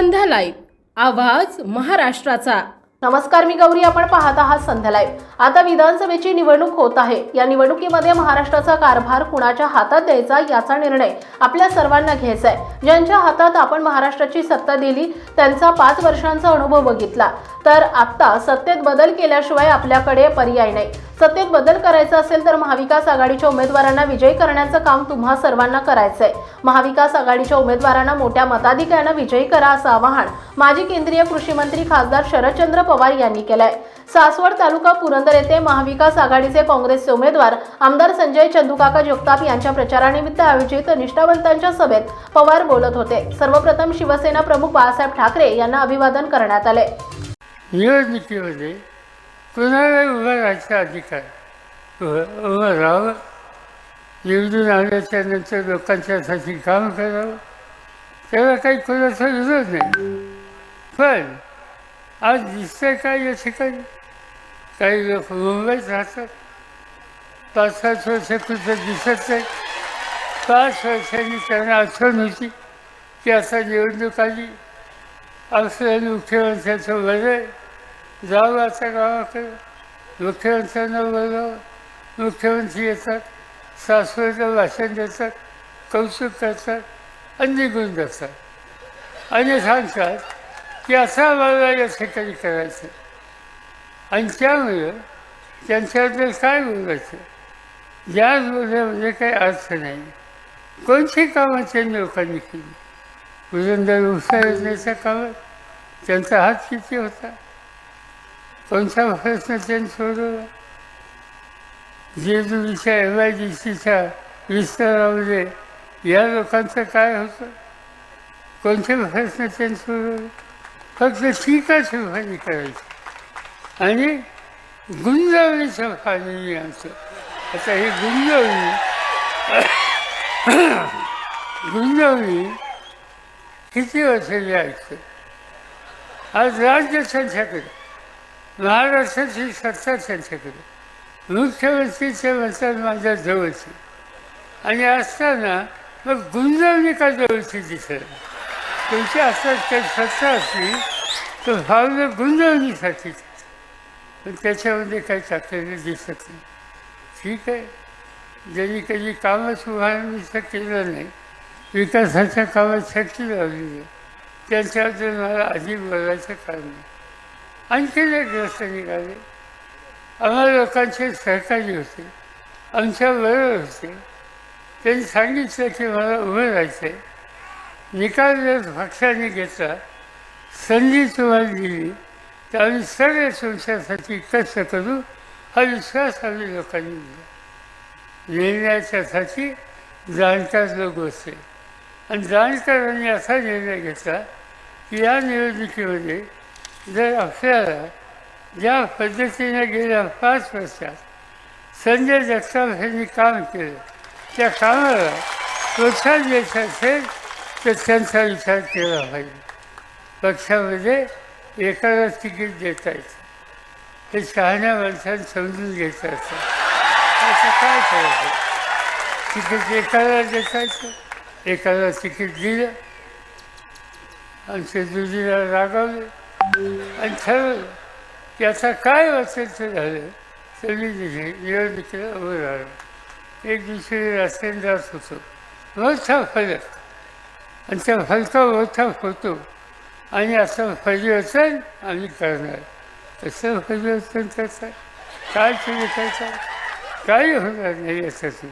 संध्या live. आवाज महाराष्ट्राचा. नमस्कार मी गौरी. आपण पाहत आहात संध्या लाईव्ह. आता विधानसभेची निवडणूक होत आहे. या निवडणुकीमध्ये महाराष्ट्राचा कारभार कुणाच्या हातात द्यायचा याचा निर्णय आपल्या सर्वांना घ्यायचा आहे ज्यांच्या हातात आपण महाराष्ट्राची सत्ता दिली त्यांचा पाच वर्षांचा अनुभव बघितला. तर आत्ता सत्तेत बदल केल्याशिवाय आपल्याकडे पर्याय नाही. सत्तेत बदल करायचा असेल तर महाविकास आघाडीच्या उमेदवारांना विजयी करण्याचं काम तुम्हा सर्वांना करायचंय. महाविकास आघाडीच्या उमेदवारांना मोठ्या मताधिक्यानं विजयी करा असं आवाहन माजी केंद्रीय कृषी मंत्री खासदार शरदचंद्र पवार यांनी केलंय. सासवड तालुका पुरंदर येथे महाविकास आघाडीचे काँग्रेसचे उमेदवार आमदार संजय चंदुकाका जगताप यांच्या प्रचारानिमित्त आयोजित निष्ठावंतांच्या सभेत पवार बोलत होते. सर्वप्रथम शिवसेना प्रमुख बाळासाहेब ठाकरे यांना अभिवादन करण्यात आले निवडणुकीमध्ये कुणाला उभं राहायचा अधिकार उभं उभं राहावं निवडून आल्याच्यानंतर लोकांच्यासाठी काम करावं त्याला काही कोणाचा विरोध नाही पण आज दिसतंय काय या ठिकाणी काही लोक मुंबईत राहतात पाच सात वर्ष कुठं दिसत नाही पाच वर्षांनी त्यांना आठवण होती की आता निवडणूक आली असं मुख्यमंत्र्याचं बरं आहे आता गावात मुख्यमंत्र्यांना बोलावं मुख्यमंत्री येतात सासवडचं भाषण देतात कौतुक करतात आणि निघून जातात. आणि सांगतात की असा आम्हाला या ठिकाणी करायचं. आणि त्यामुळं त्यांच्याबद्दल काय बोलायचं? ज्या बोलण्यामध्ये म्हणजे काही अर्थ नाही. कोणती कामं त्यांनी लोकांनी केली? पुरंदर उसा योजनेच्या कामात त्यांचा हात किती होता? कोणता प्रश्न त्यांनी सोडवला जेजुरीच्या एम आय डी सीच्या विस्तारामध्ये या लोकांचं काय होतं? कोणते प्रश्न त्यांनी सोडवले फक्त ठीकच फाणी करायची. आणि गुंजवणीचं फाणी आमचं. आता ही गुंजवणी गुंजवणी किती वर्ष जायचं आज राज्य त्यांच्याकडे महाराष्ट्राची सत्ता त्यांच्याकडे मुख्यमंत्रीचे म्हणतात माझ्या जवळची. आणि असताना मग गुंजवणी का जवळची दिसत. त्यांची असतात काही सत्ता असली तर फावलं गुंजवणीसाठी पण त्याच्यामध्ये काही टाकलेलं दिसत नाही. ठीक आहे. ज्यांनी कधी कामच उभारणीचं केलं नाही विकासाच्या कामात शक्ती लावली नाही त्यांच्याबद्दल मला अधिक बोलायचं कारण नाही. आणखीन एक ग्रस्त निघाले आम्हाला लोकांचे सहकारी होते. आमच्या बरोबर होते. त्यांनी सांगितलं की मला उभं राहायचं आहे. निकाल जर पक्षाने घेतला संधी तुम्हाला दिली तर आम्ही सगळे तुमच्यासाठी कष्ट करू हा विश्वास आम्ही लोकांनी दिला. निर्णयाच्यासाठी जाणकार लोक होते आणि जाणकारांनी असा निर्णय घेतला की या निवडणुकीमध्ये जर आपल्याला ज्या पद्धतीने गेल्या पाच वर्षात संजय जगताप यांनी काम केलं त्या कामाला प्रोत्साहन द्यायचं असेल तर त्यांचा विचार केला पाहिजे. पक्षामध्ये एकाला तिकीट देता येतं. हे शहाण्या माणसाने समजून घ्यायचं असतं. असं काय करायचं? तिकीट एकाला देता येतं एकाला तिकीट दिलं. आमचे दुजीला रागावलं. आणि ठरवलं की आता काय असेल ते झालं तर मी तिथे निरमित्र उभं राहिलो एक दिवशी रस्त्याने जात होतो. मोठा फलक आणि त्या फलका मोठा होतो. आणि असं फलिवर्तन आम्ही करणार. तसं फलिवर्तन करतात काय? तुम्ही करता काही होणार नाही याच्यातून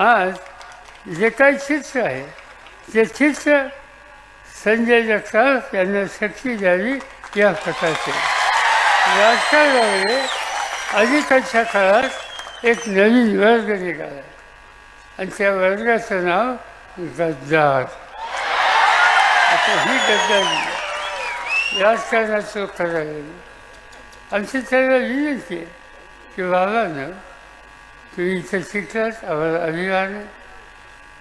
आज जे काही चित्र आहे ते चित्र संजय जगताप यांना शक्ती द्यावी या प्रकारचे. राजकारणामध्ये अलीकडच्या काळात एक नवीन वर्ग निघाला. आणि त्या वर्गाचं नाव गद्दार. आता ही गद्दारी राजकारणाचं करायला आमची त्याला विनंती आहे की बाबानं तुम्ही इथं शिकलात आम्हाला अभिमान आहे.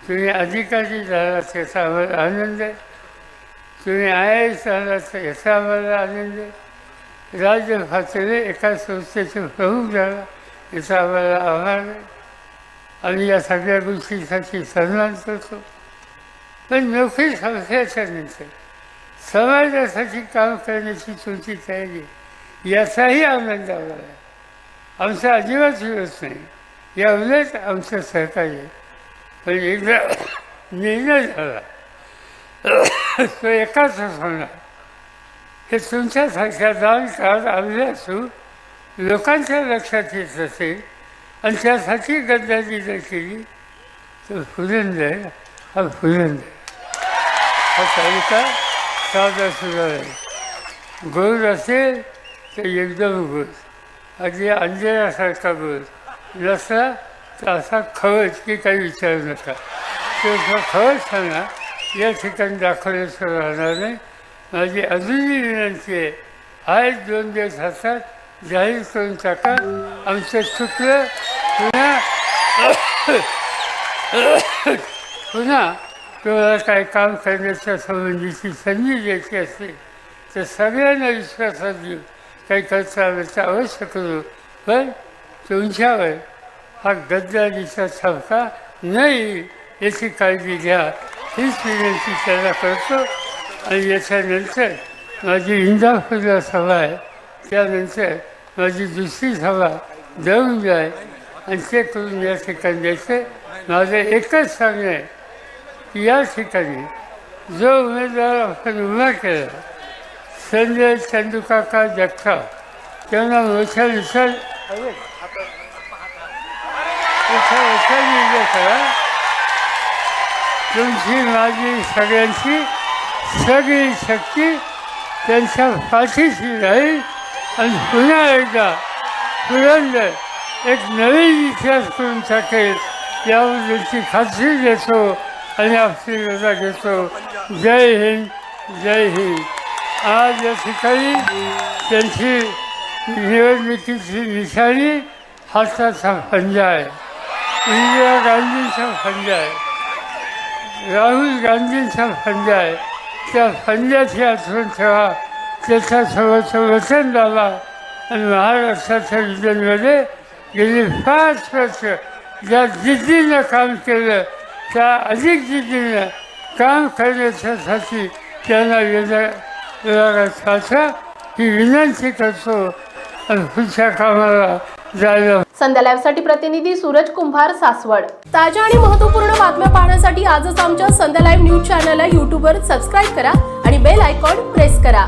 तुम्ही अधिकारी झाला त्याचा आम्हाला आनंद आहे. तुम्ही आय एस झालात आम्हाला आनंद राज्य पातळी एका संस्थेचे प्रमुख झाला याचा आम्हाला आभार आहे आम्ही या सगळ्या गोष्टीसाठी सन्मान करतो पण नोकरी संस्थेच्या नंतर समाजासाठी काम करण्याची तुमची तयारी याचाही आनंद आम्हाला आहे. आमचा अजिबात विरोध नाही या उलट आमचं सहकार्य आहे. पण एकदा निर्णय झाला तो एकाच होणार हे तुमच्यासारख्या दान काळात असू लोकांच्या लक्षात येत असेल आणि त्यासाठी गद्दारी जर केली तर फुलंद आहे हा फुलंद जाईल. हा तालुका साधा सुद्धा आहे. गोड असेल तर एकदम गोड. अगदी अंजनासारखा गोड. नसला तर असा खवच की काही विचारू नका. तो खवच सांगा या ठिकाणी दाखवण्याचं राहणार नाही. माझी अजूनही विनंती आहे हा दोन दिवस हातात जाहीर करून टाका. आमचं चुकलं पुन्हा पुन्हा तुम्हाला काय काम करण्याच्या संबंधीची संधी द्यायची असेल तर सगळ्यांना विश्वासात घेऊ काही करता आल्याचं अवश्य करू पण तुमच्यावर हा गद्दारीचा छापका नाही याची काळजी घ्या. हीच विनंती त्याला करतो आणि याच्यानंतर माझी इंदापूरला सभा आहे त्यानंतर माझी दुसरी सभा देऊन जाय आणि ते करून या ठिकाणी द्यायचं माझं एकच सांगणं आहे की या ठिकाणी जो उमेदवार आपण उभा केला संजय चंदुकाका जगताप त्यांना मोठ्या विचार मोठ्या विचार करा तुमची माझी सगळ्यांची सगळी शक्ती त्यांच्या पाठीशी राहील आणि पुन्हा एकदा पुरंदर एक नवीन इतिहास करून टाकेल याबद्दलची खात्री देतो आणि आशीर्वादा घेतो जय हिंद जय हिंद आज या ठिकाणी त्यांची निवडणुकीची निशाणी हाताचा फंजा आहे इंदिरा गांधींचा फंजा आहे राहुल गांधींचा फंजा आहे. त्या फंजाची आठवण ठेवा. त्याच्यासोबत वचन दावा आणि महाराष्ट्राच्या विजनमध्ये गेली पाच वर्ष ज्या जिद्दीनं काम केलं त्या अधिक जिद्दीनं काम करण्याच्यासाठी त्यांना येणार पाठवा ही विनंती करतो. आणि पुढच्या कामाला जायला संध्या लाईव्हसाठी प्रतिनिधी सूरज कुंभार सासवड. ताज्या आणि महत्त्वपूर्ण बातम्या पाहण्यासाठी आजच आमच्या संध्या लाईव्ह न्यूज चॅनलला युट्यूबवर सबस्क्राईब करा आणि बेल आयकॉन प्रेस करा.